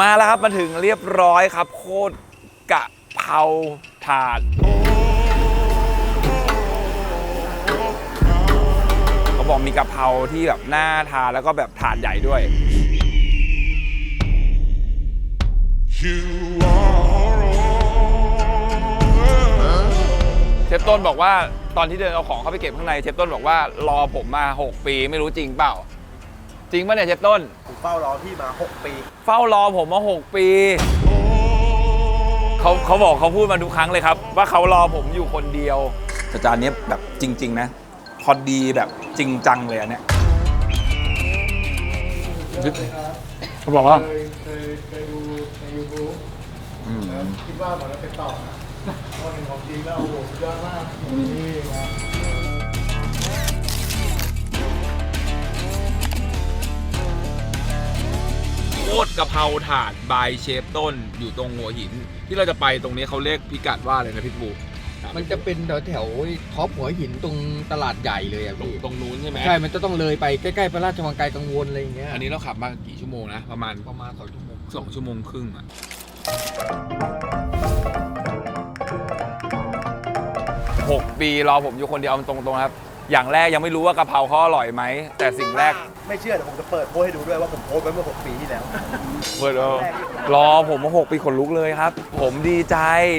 มาแล้วครับมาถึงเรียบร้อยครับ โคตรกะเพราถาดเขาบอกมีกะเพราที่แบบหน่าทานแล้วก็แบบถาดใหญ่ด้วย เชฟต้นบอกว่าตอนที่เดินเอาของเข้าไปเก็บข้างในเชฟต้นบอกว่ารอผมมา 6 ปีไม่รู้จริงเปล่า จริงป่ะเนี่ยเชฟต้น ผมเฝ้ารอพี่มา 6 ปี เฝ้ารอผมมา 6 ปีเขาเขาบอกเขาพูดมาทุกครั้งเลยครับ ว่าเขารอผมอยู่คนเดียว แต่จานเนี้ยแบบจริง ๆ นะ พอดีแบบจริงจังเลยอันเนี้ยเขาบอกว่าเคยเคยเคยดูใน YouTube อืมแล้วคิดว่ามันจะเป็นต่อนะพอเห็นของจริงแล้วโอ้โหสุดยอดมากนี่นะ คตรกะเพราถาดบายเชฟต้นอยู่ตรงหัวหิน ที่เราจะไปตรงนี้เขาเรียกพิกัดว่าอะไรนะพี่บูมันจะเป็นแถวแถวๆท็อปหัวหินตรงตลาดใหญ่เลยอะตรงพี่ตรงนู้นใช่ไหมใช่ มันจะต้องเลยไปใกล้ๆพระราชวังไกลกังวลอะไรอย่างเงี้ยอันนี้เราขับมากี่ชั่วโมงนะประมาณประมาณสองชั่วโมงสองชั่วโมงครึ่งอะหกปีรอผมอยู่คนเดียวเอาตรงๆนะครับ อย่างแรกยังไม่รู้ว่ากะเพราเขาอร่อยไหมแต่สิ่งแรก ไม่เชื่อเดี๋ยวผมจะเปิดโพสต์ให้ดูด้วยว่าผมโพสต์ไว้เมื่อ 6 ปีที่แล้วเปิดเอารอผมมาหกปีขนลุกเลยครับ ผมดีใจ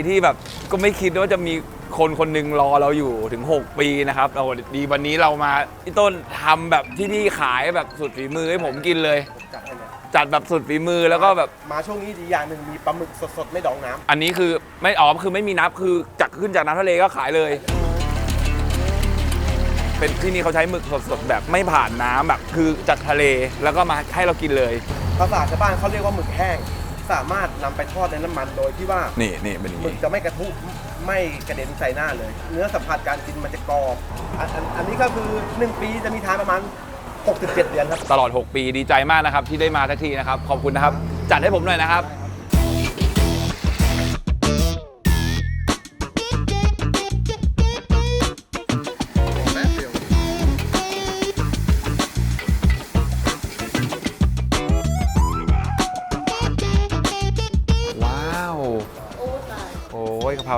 ที่แบบก็ไม่คิดว่าจะมีคนคนหนึ่งรอเราอยู่ถึง 6 ปีนะครับเราดีวันนี้เรามาพี่ต้นทำแบบที่นี่ขายแบบสุดฝีมือให้ผมกินเลยจัดให้เลยจัดแบบสุดฝีมือแล้วก็แบบ มาช่วงนี้ดีอย่างหนึ่งมีปลาหมึกสดๆ ไม่ดองน้อันนี้คือไม่อ๋อคือไม่มีนับคือจากขึ้นจากน้ำทะเลก็ขายเลย เป็นที่นี่เขาใช้หมึกสดๆแบบไม่ผ่านน้ำแบบคือจากทะเลแล้วก็มาให้เรากินเลยำภาษาชาวบ้านเขาเรียกว่าหมึกแห้ง สามารถนำไปทอดในน้ำมันโดยที่ว่านี่นี่เป็นอย่างหมึกนี้ จะไม่กระทุไม่กระเด็นใส่หน้าเลย เนื้อสัมผัสการกินมันจะกรอบอันอันอันนี้ก็คือ 1 ปีจะมีทานประมาณ 6-7 เดือนครับ ตลอด 6 ปีดีใจมากนะครับ ที่ได้มาทักทีนะครับ ขอบคุณนะครับ จัดให้ผมหน่อยนะครับ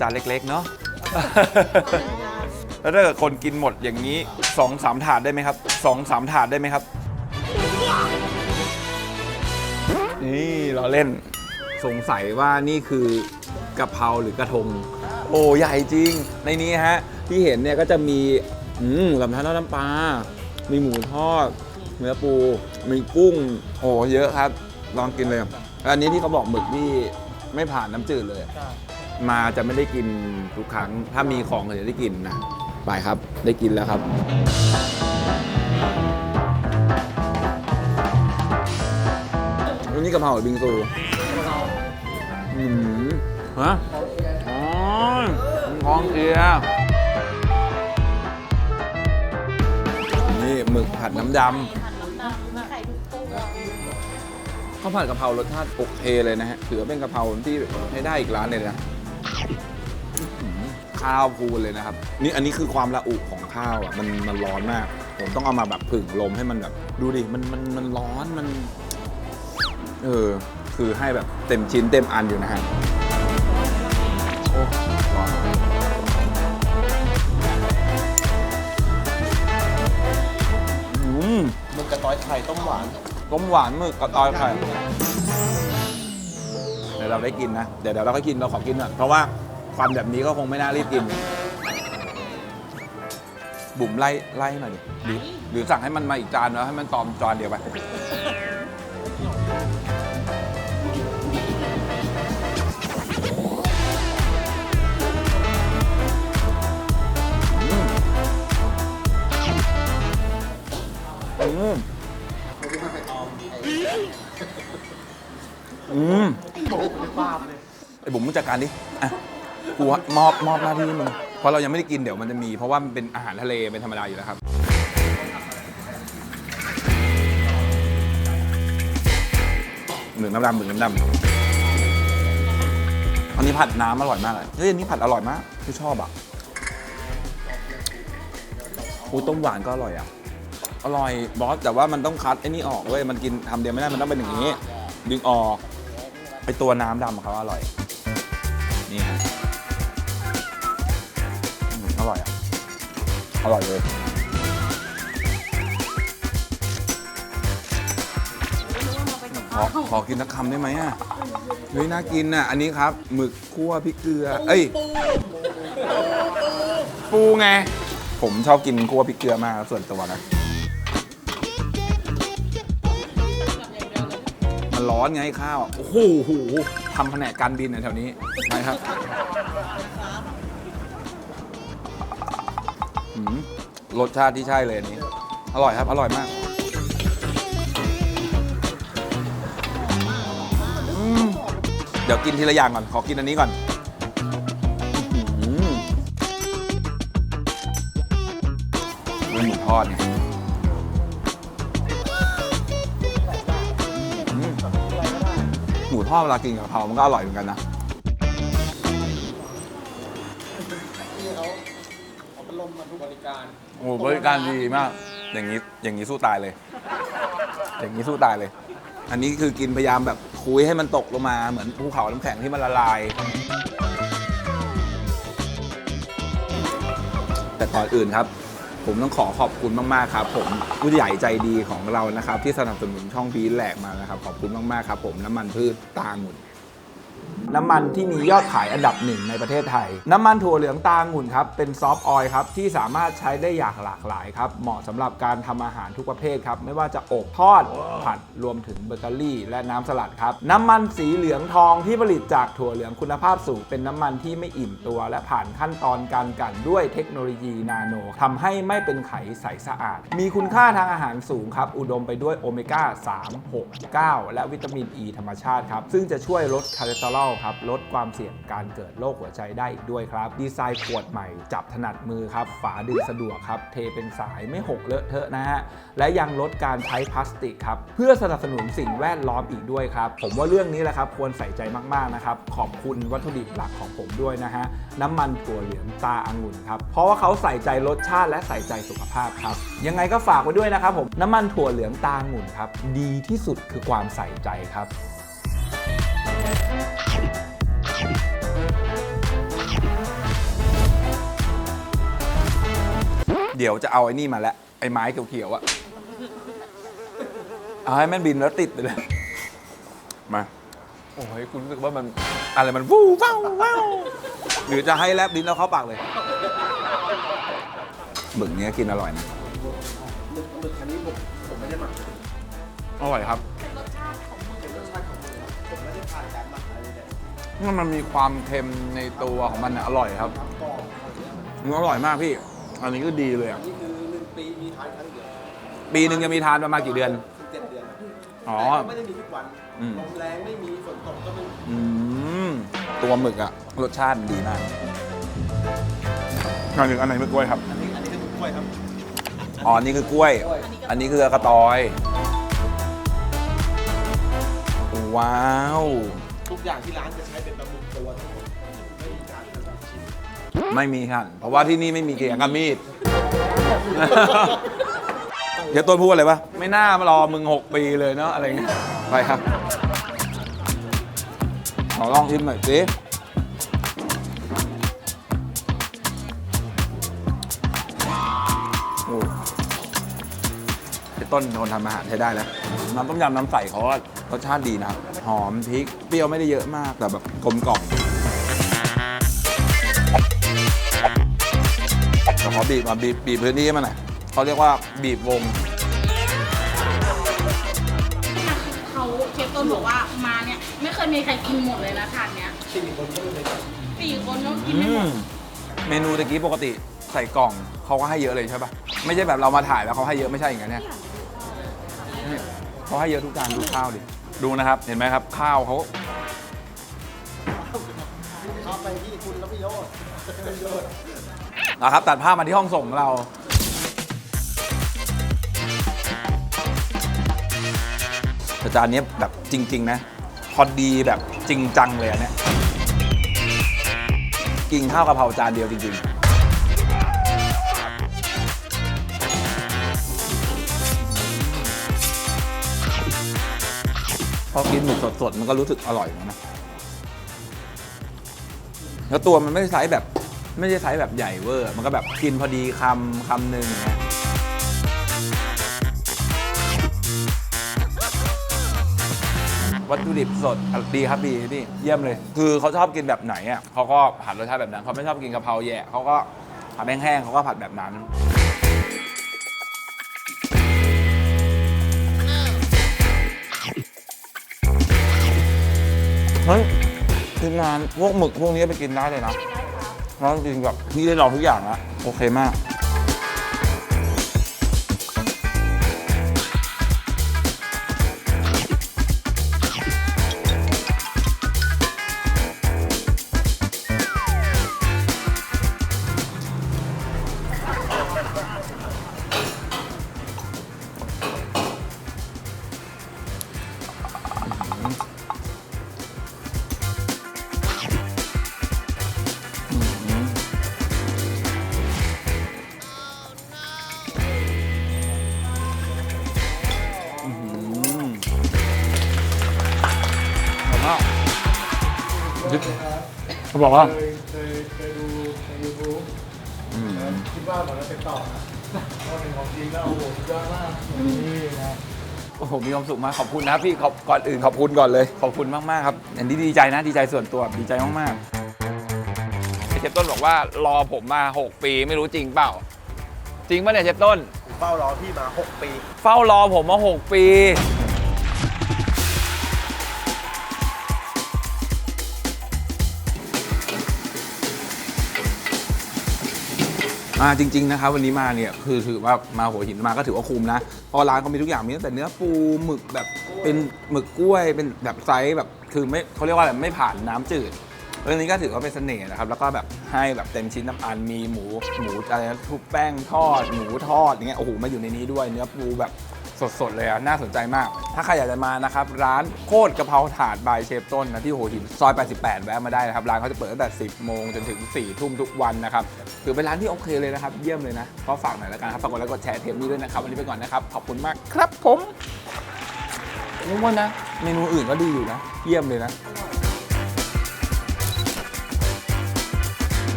จานเล็กๆเนาะ แล้วถ้าเกิดคนกินหมดอย่างนี้สองสามถาดได้ไหมครับสองสามถาดได้ไหมครับ นี่เราเล่นสงสัยว่านี่คือกะเพราหรือกระทง โอ้ใหญ่จริง ในนี้ฮะ ที่เห็นเนี่ยก็จะมี อืมลำทานทอดน้ำปลา มีหมูทอด เนื้อปู มีกุ้ง โอ้เยอะครับ ลองกินเลย อันนี้ที่เขาบอกหมึกที่ไม่ผ่านน้ำจืดเลย มาจะไม่ได้กินทุกครั้ง ถ้ามีของก็จะได้กินนะไปครับ ได้กินแล้วครับอันนี้กะเพราหรือบิงซูอืมฮะอ๋อทองเอียนี่หมึกผัดน้ำดำข้าวผัดกะเพรารสชาติโอเคเลยนะฮะ ถือว่าเป็นกะเพราที่ให้ได้อีกร้านเลยนะ ข้าวพูนเลยนะครับนี่อันนี้คือความระอุของข้าวอะมันมันร้อนมาก ผมต้องเอามาแบบผึ่งลมให้มันแบบ ดูดิมันมันมันร้อนมัน เออ คือให้แบบเต็มชิ้นเต็มอันอยู่นะฮะโอ้ร้อนอืมหมึกกระต้อยไข่ต้มหวาน ต้มหวานหมึกกับตอยไข่ เดี๋ยวเราได้กินนะ เดี๋ยวเดี๋ยวเราก็กินเราขอกินก่อนเพราะว่า ควันแบบนี้ก็คงไม่น่ารีบกิน บุ๋มไล่ไล่ให้หน่อยดิหรือหรือสั่งให้มันมาอีกจานแล้วให้มันตอมจานเดียวไป อืม อืม ไอ้บุ๋มมึงจัดการดิ อะ กูมอบมอบหน้าที่มึงเพราะเรายังไม่ได้กินเดี๋ยวมันจะมี เพราะว่ามันเป็นอาหารทะเลเป็นธรรมดาอยู่แล้วครับ หมึกน้ำดำหมึกน้ำดำอันนี้ผัดน้ำอร่อยมากเลยเฮ้ยอันนี้ผัดอร่อยมากที่ชอบอะอูต้มหวานก็อร่อยอะ อร่อยบอสแต่ว่ามันต้องคัดไอ้นี่ออกเว้ยมันกินทำเดียวไม่ได้มันต้องเป็นอย่างนี้ ดึงออกไอตัวน้ำดำของเขาอร่อย นี่ฮะ อร่อยเลยขอขอกินสักคำได้ไหมอะเฮ้ยน่ากินอะ อันนี้ครับหมึกคั่วพริกเกลือ เอ้ย ปูไง ผมชอบกินคั่วพริกเกลือมากส่วนตัวนะ มันร้อนไงข้าว โอ้โหโหทำแผนกการบินอะแถวนี้นะครับ รสชาติที่ใช่เลยอันนี้ อร่อยครับ อร่อยมากอืมเดี๋ยวกินทีละอย่างก่อน ขอกินอันนี้ก่อนอื้อหือดูหมูทอดไงอืมหมูทอดเวลากินกับกะเพรามันก็อร่อยเหมือนกันนะ บริการโอ้บริการดีมาก อย่างนี้อย่างนี้สู้ตายเลย อย่างนี้สู้ตายเลย อันนี้คือกินพยายามแบบคุยให้มันตกลงมาเหมือนภูเขาน้ำแข็งที่มันละลาย แต่ก่อนอื่นครับ ผมต้องขอขอบคุณมากๆครับ ผมผู้ใหญ่ใจดีของเรานะครับ ที่สนับสนุนช่องพีแหลกมานะครับ ขอบคุณมากๆครับ ผมน้ำมันพืชตาหมุน น้ำมันที่มียอดขายอันดับหนึ่งในประเทศไทย น้ำมันถั่วเหลืองตาองุ่นครับเป็นซอฟต์ออยล์ครับที่สามารถใช้ได้อย่างหลากหลายครับเหมาะสำหรับการทำอาหารทุกประเภทครับไม่ว่าจะอบทอดผัดรวมถึงเบเกอรี่ และน้ำสลัดครับน้ำมันสีเหลืองทองที่ผลิตจากถั่วเหลืองคุณภาพสูงเป็นน้ำมันที่ไม่อิ่มตัว และผ่านขั้นตอนการกลั่นด้วยเทคโนโลยีนาโนทำให้ไม่เป็นไขใสสะอาด มีคุณค่าทางอาหารสูงครับอุดมไปด้วยโอเมก้า 3 6 9 และวิตามินอ e ีธรรมชาติครับซึ่งจะช่วยลดคอเลสเตอรอลครับลดความเสี่ยงการเกิดโรคหัวใจได้อีกด้วยครับ ดีไซน์ขวดใหม่จับถนัดมือครับฝาดึงสะดวกครับเทเป็นสายไม่หกเลอะเทอะนะฮะและยังลดการใช้พลาสติกครับเพื่อสนับสนุนสิ่งแวดล้อมอีกด้วยครับผมว่าเรื่องนี้แหละครับควรใส่ใจมากๆนะครับขอบคุณวัตถุดิบหลักของผมด้วยนะฮะน้ำมันถั่วเหลืองตาอางุ่นครับเพราะว่าเขาใส่ใจรสชาติและใส่ใจสุขภาพครับยังไงก็ฝากไว้ด้วยนะครับผมน้ำมันถั่วเหลืองตาองุ่นครับดีที่สุดคือความใส่ใจครับ เดี๋ยวจะเอาไอ้นี่มาแล้วไอ้ไม้เขียวๆอะเอาให้มันบินแล้วติดไปเลย มา โอ้ยคุณรู้สึกว่ามันอะไรมันวู้ว้าวว้าวหรือจะให้แลบลิ้นแล้วเข้าปากเลยบึกเนี้ยกินอร่อยนะหมึกหมึกอันนี้ผมผมไม่ได้หมักอร่อยครับเป็นรสชาติของหมึกครับผมไม่ได้ผ่านการหมักอะไรเลยมันมีความเค็มในตัวของมันนะอร่อยครับน้ำกรอบมันอร่อยมากพี่ อันนี้ก็ดีเลยอะ นี่คือหนึ่งปีมีทานครั้งเดียวปีหนึ่งจะมีทานประมาณกี่เดือนคือเจ็ดเดือนอ๋อแต่ก็ไม่ได้มีทุกวันอืม ลมแรงไม่มีฝนตกก็ไม่มีอืม ตัวหมึกอะรสชาติดีมากอันหนึ่งอันไหนหมึกกล้วยครับ อันนี้อันนี้คือกล้วยครับ อ๋อนี่คือกล้วย อันนี้คือกระตอย ว้าว ทุกอย่างที่ร้านจะใช้เป็นปลาหมึกตัวทั้งหมด ไม่มีครับเพราะว่าที่นี่ไม่มีเกียงกับมีด เดี๋ยวต้นพูดอะไรปะไม่น่ามารอมึง 6 ปีเลยเนาะอะไรเงี้ยไปครับ ขอลองชิมหน่อยสิโอ้พี่ต้นเป็นคนทำอาหารใช้ได้แล้ว น้ำต้มยำน้ำใสเขาก็รสชาติดีนะครับหอมพริก เปรี้ยวไม่ได้เยอะมากแต่แบบกลมกล่อม บีบมาบีบบีบพื้นที่ให้มันหน่อยเขาเรียกว่าบีบวง เขาเชฟต้นบอกว่ามาเนี่ย ไม่เคยมีใครกินหมดเลยนะถาดเนี้ยสี่คนก็ไม่เคยกินสี่คนก็กินไม่หมดเมนูตะกี้ปกติใส่กล่องเขาก็ให้เยอะเลยใช่ปะไม่ใช่แบบเรามาถ่ายแล้วเขาให้เยอะไม่ใช่อย่างนั้นเนี่ยนี่เขาให้เยอะทุกจานดูข้าวดิดูนะครับ เห็นไหมครับ ข้าวเขาเข้าไปที่คุณแล้วพี่โยศพี่โยศ นะครับ ตัดภาพมาที่ห้องส่งของเรา แต่จานนี้แบบจริง ๆ นะ พอดีแบบจริงจังเลยอันเนี้ยกินข้าวกะเพราจานเดียวจริง ๆพอกินหมึกสดๆ มันก็รู้สึกอร่อยนะ แล้วตัวมันไม่ได้ไซส์แบบ ไม่ได้ไซส์แบบใหญ่เวอร์ มันก็แบบกินพอดีคำคำหนึ่งอย่างเงี้ยวัตถุดิบสดดีครับดีพี่เยี่ยมเลย คือเขาชอบกินแบบไหนอะเขาก็ผัดรสชาติแบบนั้น เขาไม่ชอบกินกะเพราแย่เขาก็ผัดแห้งๆเขาก็ผัดแบบนั้นเฮ้ยทีมงานพวกหมึกพวกนี้ไปกินได้เลยนะ แล้วจริงๆแบบพี่ได้ลองทุกอย่างแล้วโอเคมาก เขาบอกว่า เคยเคยเคยดูในยูทูบอืม คิดว่าเหมือนเราเป็นต่อนะพอเห็นของจริงแล้วโอ้โหสุดยอดมากนี่นะโอ้โห มีความสุขมาก ขอบคุณนะครับพี่ขอบก่อนอื่นขอบคุณก่อนเลย ขอบคุณมาก ๆ ครับอันนี้ดีใจนะ ดีใจส่วนตัว ดีใจมากๆเชฟต้นบอกว่ารอผมมา 6 ปี ไม่รู้จริงเปล่า จริงป่ะเนี่ยเชฟต้น ผมเฝ้ารอพี่มา 6 ปี เฝ้ารอผมมา 6 ปี มาจริง ๆ นะครับ วันนี้มาเนี่ยคือถือว่ามาหัวหินมาก็ถือว่าคุ้มนะเพราะร้านเขามีทุกอย่างมีตั้งแต่เนื้อปูหมึกแบบเป็นหมึกกล้วยเป็นแบบไซส์แบบคือไม่เขาเรียกว่าอะไรไม่ผ่านน้ำจืดเรื่องนี้ก็ถือว่าเป็นเสน่ห์นะครับ แล้วก็แบบให้แบบเต็มชิ้นน้ำอันมีหมูหมูอะไรนะทุบแป้งทอด หมูทอดอย่างเงี้ยโอ้โหมาอยู่ในนี้ด้วยเนื้อปูแบบ สดๆเลยอะน่าสนใจมาก ถ้าใครอยากจะมานะครับร้านโคตรกะเพราถาดบายเชฟต้นนะที่หัวหินซอย 88 แวะมาได้นะครับร้านเขาจะเปิดตั้งแต่ 10 โมงจนถึง 4 ทุ่มทุกวันนะครับถือเป็นร้านที่โอเคเลยนะครับ เยี่ยมเลยนะก็ฝากหน่อยแล้วกันครับฝากกดไลค์กดแชร์เทปนี้ด้วยนะครับวันนี้ไปก่อนนะครับขอบคุณมากครับผมผมว่านะเมนูอื่นก็ดีอยู่นะ เยี่ยมเลยนะ